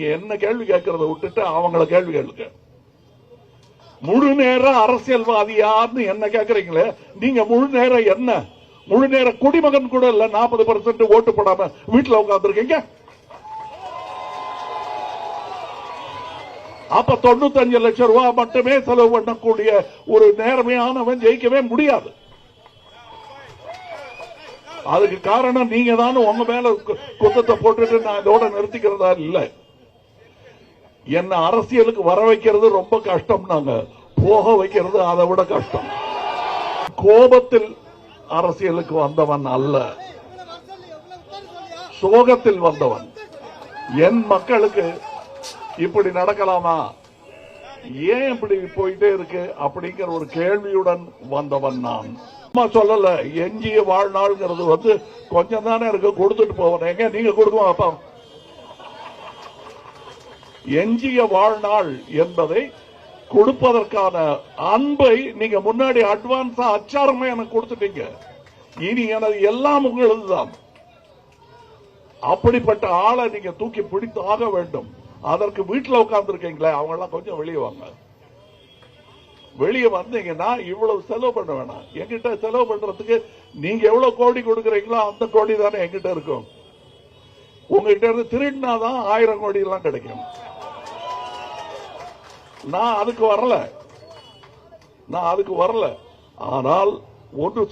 நீங்க என்ன கேள்வி கேட்கறத விட்டுட்டு அவங்கள கேள்வி கேளுங்க. முழு நேர அரசியல்வாதி யாருன்னு என்ன கேட்கறீங்களே? நீங்க முழு நேரம் என்ன? முழு நேர குடிமகன் கூட இல்ல நாற்பது பர்சன்ட் ஓட்டு போடாம வீட்டுல உட்காந்துருக்கீங்க அப்ப தொண்ணூத்தஞ்சு லட்சம் ரூபாய் மட்டுமே செலவு பண்ணக்கூடிய ஒரு நேர்மையானவன் ஜெயிக்கவே முடியாது. அதுக்கு காரணம் நீங்க தான் உங்க மேல குத்தத்தை போட்டுட்டு நான் இதோட நிறுத்திக்கிறதா இல்ல. என்ன அரசியலுக்கு வர வைக்கிறது ரொம்ப கஷ்டம் நாங்க. போக வைக்கிறது அதை விட கஷ்டம். கோபத்தில் அரசியலுக்கு வந்தவன் அல்ல. சோகத்தில் வந்தவன். என் மக்களுக்கு இப்படி நடக்கலாமா? ஏன் இப்படி போயிட்டே இருக்கு அப்படிங்கிற ஒரு கேள்வியுடன் வந்தவன் நான். சும்மா சொல்லல எஞ்சிய வாழ்நாள்ங்கிறது வந்து கொஞ்சம் தானே இருக்கு கொடுத்துட்டு போவேன். எங்க? நீங்க கொடுங்க அப்பா. எஞ்சிய வாழ்நாள் என்பதை கொடுப்பதற்கான அன்பை நீங்க முன்னாடி அட்வான்ஸா அச்சாரமா எனக்கு கொடுத்துட்டீங்க. இனி எனது எல்லாம் உங்களதுதான். அப்படிப்பட்ட ஆளை நீங்க தூக்கி பிடித்து ஆக வேண்டும். அதற்கு வீட்டுல உட்கார்ந்து இருக்கீங்களே அவங்க எல்லாம் கொஞ்சம் வெளியே வாங்க. வெளியே வந்தீங்கன்னா இவ்வளவு செலவு பண்ண வேணாம். என்கிட்ட செலவு பண்றதுக்கு நீங்க எவ்வளவு கோடி கொடுக்குறீங்களோ அந்த கோடி தானே என்கிட்ட இருக்கும். உங்ககிட்ட இருந்து திருடினாதான் ஆயிரம் கோடி எல்லாம் கிடைக்கும். நான் அதுக்கு வரல. நான் அதுக்கு வரல. ஆனால் ஒன்று